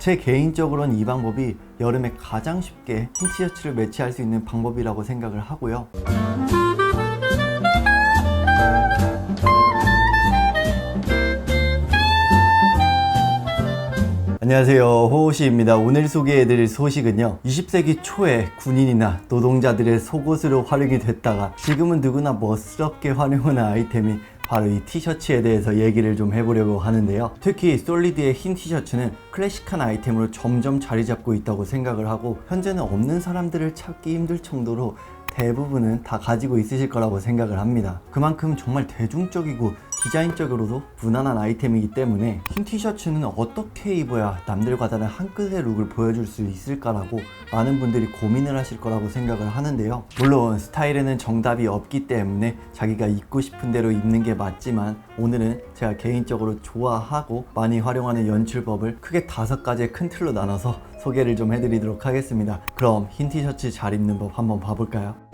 제 개인적으로는 이 방법이 여름에 가장 쉽게 흰 티셔츠를 매치할 수 있는 방법이라고 생각을 하고요. 안녕하세요. 호호시입니다. 오늘 소개해드릴 소식은요. 20세기 초에 군인이나 노동자들의 속옷으로 활용이 됐다가 지금은 누구나 멋스럽게 활용하는 아이템이 바로 이 티셔츠에 대해서 얘기를 좀 해보려고 하는데요. 특히 솔리드의 흰 티셔츠는 클래식한 아이템으로 점점 자리 잡고 있다고 생각을 하고 현재는 없는 사람들을 찾기 힘들 정도로 대부분은 다 가지고 있으실 거라고 생각을 합니다. 그만큼 정말 대중적이고 디자인적으로도 무난한 아이템이기 때문에 흰 티셔츠는 어떻게 입어야 남들과 다른 한 끗의 룩을 보여줄 수 있을까라고 많은 분들이 고민을 하실 거라고 생각을 하는데요. 물론 스타일에는 정답이 없기 때문에 자기가 입고 싶은 대로 입는 게 맞지만 오늘은 제가 개인적으로 좋아하고 많이 활용하는 연출법을 크게 다섯 가지의 큰 틀로 나눠서 소개를 좀 해드리도록 하겠습니다. 그럼 흰 티셔츠 잘 입는 법 한번 봐볼까요?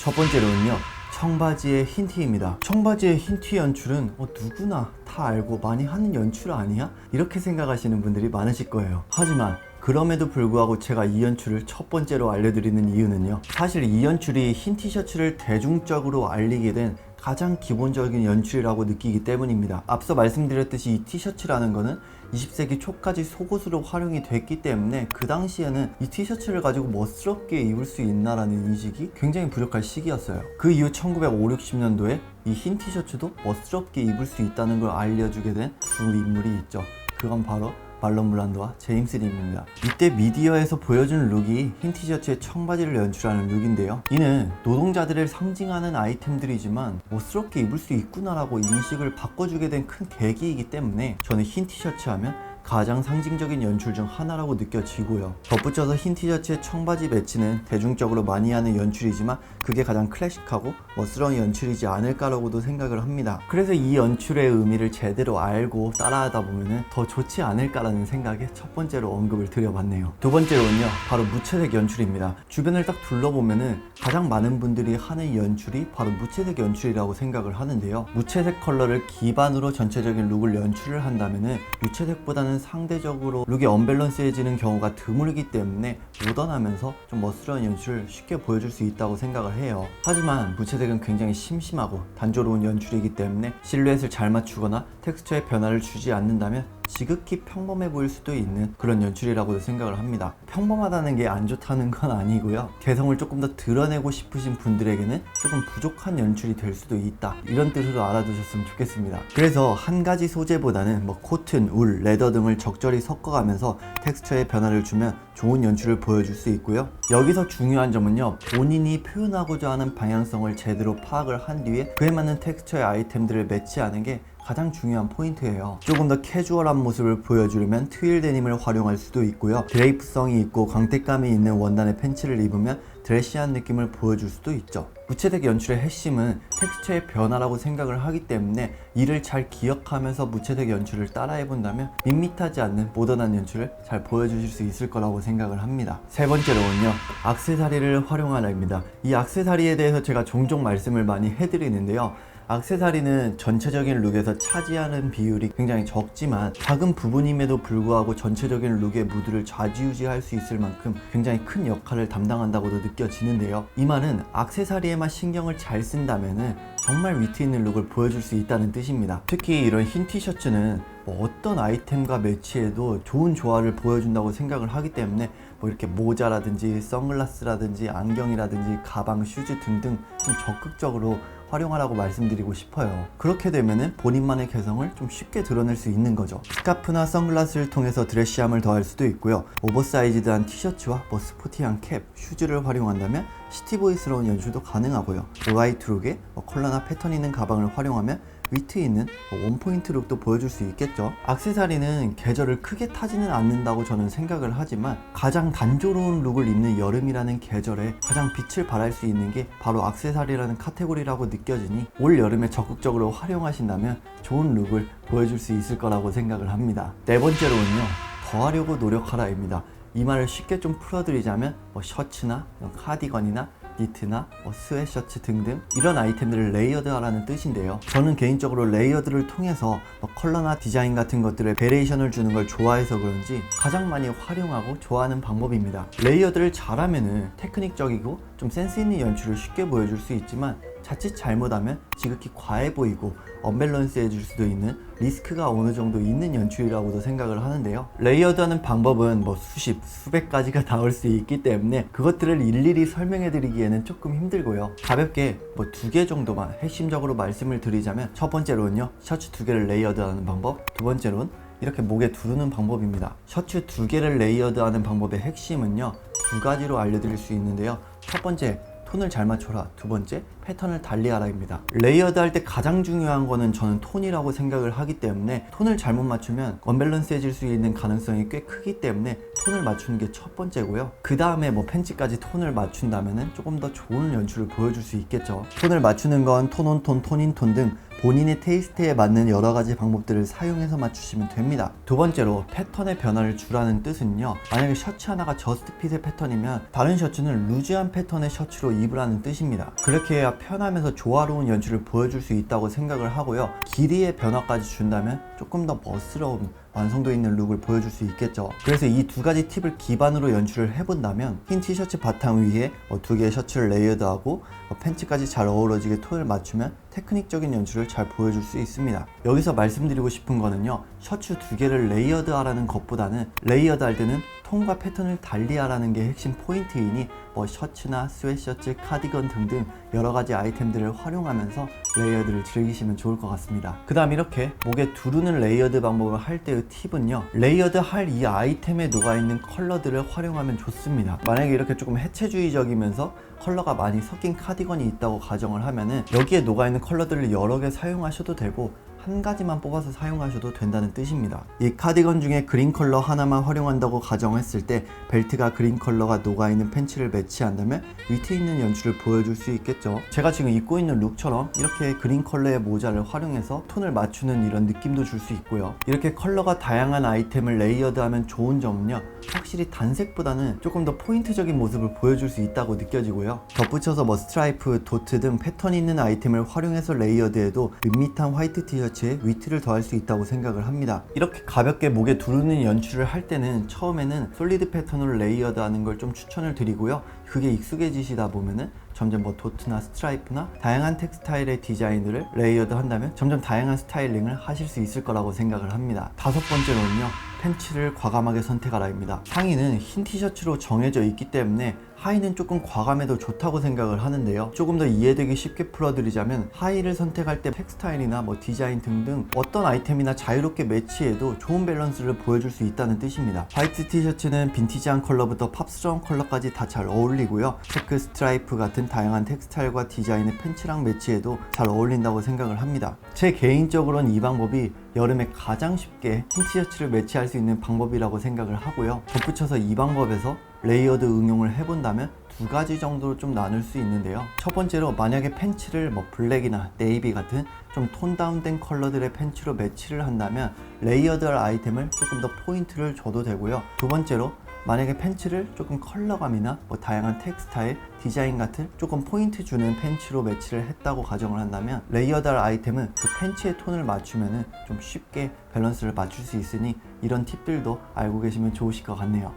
첫 번째로는요. 청바지의 흰 티입니다. 청바지의 흰 티 연출은 어, 누구나 다 알고 많이 하는 연출 아니야? 이렇게 생각하시는 분들이 많으실 거예요. 하지만 그럼에도 불구하고 제가 이 연출을 첫 번째로 알려드리는 이유는요. 사실 이 연출이 흰 티셔츠를 대중적으로 알리게 된 가장 기본적인 연출이라고 느끼기 때문입니다. 앞서 말씀드렸듯이 이 티셔츠라는 거는 20세기 초까지 속옷으로 활용이 됐기 때문에 그 당시에는 이 티셔츠를 가지고 멋스럽게 입을 수 있나라는 인식이 굉장히 부족할 시기였어요. 그 이후 1950, 60년도에 이 흰 티셔츠도 멋스럽게 입을 수 있다는 걸 알려주게 된 두 인물이 있죠. 그건 바로 말론 블란드와 제임스 림입니다. 이때 미디어에서 보여준 룩이 흰 티셔츠에 청바지를 연출하는 룩인데요. 이는 노동자들을 상징하는 아이템들이지만 멋스럽게 입을 수 있구나라고 인식을 바꿔주게 된 큰 계기이기 때문에 저는 흰 티셔츠 하면 가장 상징적인 연출 중 하나라고 느껴지고요. 덧붙여서 흰 티셔츠에 청바지 매치는 대중적으로 많이 하는 연출이지만 그게 가장 클래식하고 멋스러운 연출이지 않을까라고도 생각을 합니다. 그래서 이 연출의 의미를 제대로 알고 따라하다 보면 더 좋지 않을까라는 생각에 첫 번째로 언급을 드려봤네요. 두 번째로는요, 바로 무채색 연출입니다. 주변을 딱 둘러보면은 가장 많은 분들이 하는 연출이 바로 무채색 연출이라고 생각을 하는데요. 무채색 컬러를 기반으로 전체적인 룩을 연출을 한다면은 무채색보다는 상대적으로 룩이 언밸런스해지는 경우가 드물기 때문에 모던하면서 좀 멋스러운 연출을 쉽게 보여줄 수 있다고 생각을 해요. 하지만 무채색은 굉장히 심심하고 단조로운 연출이기 때문에 실루엣을 잘 맞추거나 텍스처에 변화를 주지 않는다면 지극히 평범해 보일 수도 있는 그런 연출이라고도 생각을 합니다. 평범하다는 게 안 좋다는 건 아니고요. 개성을 조금 더 드러내고 싶으신 분들에게는 조금 부족한 연출이 될 수도 있다. 이런 뜻으로 알아두셨으면 좋겠습니다. 그래서 한 가지 소재보다는 뭐 코튼, 울, 레더 등을 적절히 섞어가면서 텍스처에 변화를 주면 좋은 연출을 보여줄 수 있고요. 여기서 중요한 점은요. 본인이 표현하고자 하는 방향성을 제대로 파악을 한 뒤에 그에 맞는 텍스처의 아이템들을 매치하는 게 가장 중요한 포인트예요. 조금 더 캐주얼한 모습을 보여주려면 트윌 데님을 활용할 수도 있고요. 드레이프성이 있고 광택감이 있는 원단의 팬츠를 입으면 드레시한 느낌을 보여줄 수도 있죠. 무채색 연출의 핵심은 텍스처의 변화라고 생각을 하기 때문에 이를 잘 기억하면서 무채색 연출을 따라해 본다면 밋밋하지 않는 모던한 연출을 잘 보여주실 수 있을 거라고 생각을 합니다. 세 번째로는요, 악세사리를 활용하라입니다. 이 악세사리에 대해서 제가 종종 말씀을 많이 해드리는데요. 악세사리는 전체적인 룩에서 차지하는 비율이 굉장히 적지만 작은 부분임에도 불구하고 전체적인 룩의 무드를 좌지우지할 수 있을 만큼 굉장히 큰 역할을 담당한다고도 느껴지는데요. 이 말은 악세사리에만 신경을 잘 쓴다면은 정말 위트 있는 룩을 보여줄 수 있다는 뜻입니다. 특히 이런 흰 티셔츠는 뭐 어떤 아이템과 매치해도 좋은 조화를 보여준다고 생각을 하기 때문에 뭐 이렇게 모자라든지 선글라스라든지 안경이라든지 가방, 슈즈 등등 좀 적극적으로 활용하라고 말씀드리고 싶어요. 그렇게 되면은 본인만의 개성을 좀 쉽게 드러낼 수 있는 거죠. 스카프나 선글라스를 통해서 드레시함을 더할 수도 있고요. 오버사이즈드한 티셔츠와 뭐 스포티한 캡, 슈즈를 활용한다면 시티보이스러운 연출도 가능하고요. 오라이트 룩에 뭐 컬러나 패턴 있는 가방을 활용하면 위트 있는 뭐 원포인트 룩도 보여줄 수 있겠죠. 악세사리는 계절을 크게 타지는 않는다고 저는 생각을 하지만 가장 단조로운 룩을 입는 여름이라는 계절에 가장 빛을 발할 수 있는 게 바로 악세사리라는 카테고리라고 느껴지니 올 여름에 적극적으로 활용하신다면 좋은 룩을 보여줄 수 있을 거라고 생각을 합니다. 네 번째로는요. 더하려고 노력하라입니다. 이 말을 쉽게 좀 풀어드리자면 뭐 셔츠나 카디건이나 니트나 뭐 스웨셔츠 등등 이런 아이템들을 레이어드하라는 뜻인데요. 저는 개인적으로 레이어드를 통해서 뭐 컬러나 디자인 같은 것들에 베레이션을 주는 걸 좋아해서 그런지 가장 많이 활용하고 좋아하는 방법입니다. 레이어드를 잘하면은 테크닉적이고 좀 센스 있는 연출을 쉽게 보여줄 수 있지만 자칫 잘못하면 지극히 과해 보이고 언밸런스해질 수도 있는 리스크가 어느 정도 있는 연출이라고도 생각을 하는데요. 레이어드하는 방법은 뭐 수십, 수백 가지가 나올 수 있기 때문에 그것들을 일일이 설명해 드리기에는 조금 힘들고요. 가볍게 뭐 두 개 정도만 핵심적으로 말씀을 드리자면 첫 번째로는요. 셔츠 두 개를 레이어드하는 방법, 두 번째로는 이렇게 목에 두르는 방법입니다. 셔츠 두 개를 레이어드하는 방법의 핵심은요. 두 가지로 알려드릴 수 있는데요. 첫 번째, 톤을 잘 맞춰라. 두 번째, 패턴을 달리하라입니다. 레이어드 할 때 가장 중요한 거는 저는 톤이라고 생각을 하기 때문에 톤을 잘못 맞추면 언밸런스해질 수 있는 가능성이 꽤 크기 때문에 톤을 맞추는 게 첫 번째고요. 그 다음에 뭐 팬츠까지 톤을 맞춘다면은 조금 더 좋은 연출을 보여줄 수 있겠죠. 톤을 맞추는 건 톤온톤, 톤인톤 등 본인의 테이스트에 맞는 여러 가지 방법들을 사용해서 맞추시면 됩니다. 두 번째로 패턴의 변화를 주라는 뜻은요. 만약에 셔츠 하나가 저스트 핏의 패턴이면 다른 셔츠는 루즈한 패턴의 셔츠로 입으라는 뜻입니다. 그렇게 해야 편하면서 조화로운 연출을 보여줄 수 있다고 생각을 하고요. 길이의 변화까지 준다면 조금 더 멋스러운 완성도 있는 룩을 보여줄 수 있겠죠. 그래서 이 두 가지 팁을 기반으로 연출을 해본다면 흰 티셔츠 바탕 위에 뭐두 개의 셔츠를 레이어드하고 뭐 팬츠까지 잘 어우러지게 톤을 맞추면 테크닉적인 연출을 잘 보여줄 수 있습니다. 여기서 말씀드리고 싶은 거는요. 셔츠 두 개를 레이어드 하라는 것보다는 레이어드 할 때는 톤과 패턴을 달리 하라는 게 핵심 포인트이니 뭐 셔츠나 스웨셔츠, 카디건 등등 여러 가지 아이템들을 활용하면서 레이어드를 즐기시면 좋을 것 같습니다. 그 다음 이렇게 목에 두르는 레이어드 방법을 할 때의 팁은요. 레이어드 할 이 아이템에 녹아있는 컬러들을 활용하면 좋습니다. 만약에 이렇게 조금 해체주의적이면서 컬러가 많이 섞인 카디건이 있다고 가정을 하면은 여기에 녹아있는 컬러들을 여러 개 사용하셔도 되고 한 가지만 뽑아서 사용하셔도 된다는 뜻입니다. 이 카디건 중에 그린 컬러 하나만 활용한다고 가정했을 때 벨트가 그린 컬러가 녹아있는 팬츠를 매치한다면 위트 있는 연출을 보여줄 수 있겠죠. 제가 지금 입고 있는 룩처럼 이렇게 그린 컬러의 모자를 활용해서 톤을 맞추는 이런 느낌도 줄 수 있고요. 이렇게 컬러가 다양한 아이템을 레이어드하면 좋은 점은요. 확실히 단색보다는 조금 더 포인트적인 모습을 보여줄 수 있다고 느껴지고요. 덧붙여서 뭐 스트라이프, 도트 등 패턴 있는 아이템을 활용해서 레이어드해도 밋밋한 화이트 티셔츠 에 위트를 더할 수 있다고 생각을 합니다. 이렇게 가볍게 목에 두르는 연출을 할 때는 처음에는 솔리드 패턴으로 레이어드하는 걸 좀 추천을 드리고요. 그게 익숙해지시다 보면은 점점 뭐 도트나 스트라이프나 다양한 텍스타일의 디자인들을 레이어드 한다면 점점 다양한 스타일링을 하실 수 있을 거라고 생각을 합니다. 다섯 번째로는요. 팬츠를 과감하게 선택하라입니다. 상의는 흰 티셔츠로 정해져 있기 때문에 하의는 조금 과감해도 좋다고 생각을 하는데요. 조금 더 이해되기 쉽게 풀어드리자면 하의를 선택할 때 텍스타일이나 뭐 디자인 등등 어떤 아이템이나 자유롭게 매치해도 좋은 밸런스를 보여줄 수 있다는 뜻입니다. 화이트 티셔츠는 빈티지한 컬러부터 팝스러운 컬러까지 다 잘 어울리고요. 체크 스트라이프 같은 다양한 텍스타일과 디자인의 팬츠랑 매치해도 잘 어울린다고 생각을 합니다. 제 개인적으로는 이 방법이 여름에 가장 쉽게 흰 티셔츠를 매치할 수 있는 방법이라고 생각을 하고요. 덧붙여서 이 방법에서 레이어드 응용을 해본다면 두 가지 정도로 좀 나눌 수 있는데요. 첫 번째로 만약에 팬츠를 뭐 블랙이나 네이비 같은 좀 톤 다운된 컬러들의 팬츠로 매치를 한다면 레이어드할 아이템을 조금 더 포인트를 줘도 되고요. 두 번째로 만약에 팬츠를 조금 컬러감이나 뭐 다양한 텍스타일, 디자인 같은 조금 포인트 주는 팬츠로 매치를 했다고 가정을 한다면 레이어드할 아이템은 그 팬츠의 톤을 맞추면은 좀 쉽게 밸런스를 맞출 수 있으니 이런 팁들도 알고 계시면 좋으실 것 같네요.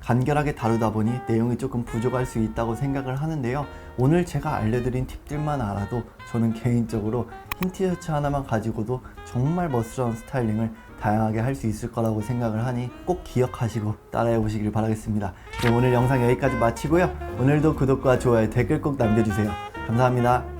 간결하게 다루다 보니 내용이 조금 부족할 수 있다고 생각을 하는데요. 오늘 제가 알려드린 팁들만 알아도 저는 개인적으로 흰 티셔츠 하나만 가지고도 정말 멋스러운 스타일링을 다양하게 할 수 있을 거라고 생각을 하니 꼭 기억하시고 따라해 보시길 바라겠습니다. 네, 오늘 영상 여기까지 마치고요. 오늘도 구독과 좋아요, 댓글 꼭 남겨주세요. 감사합니다.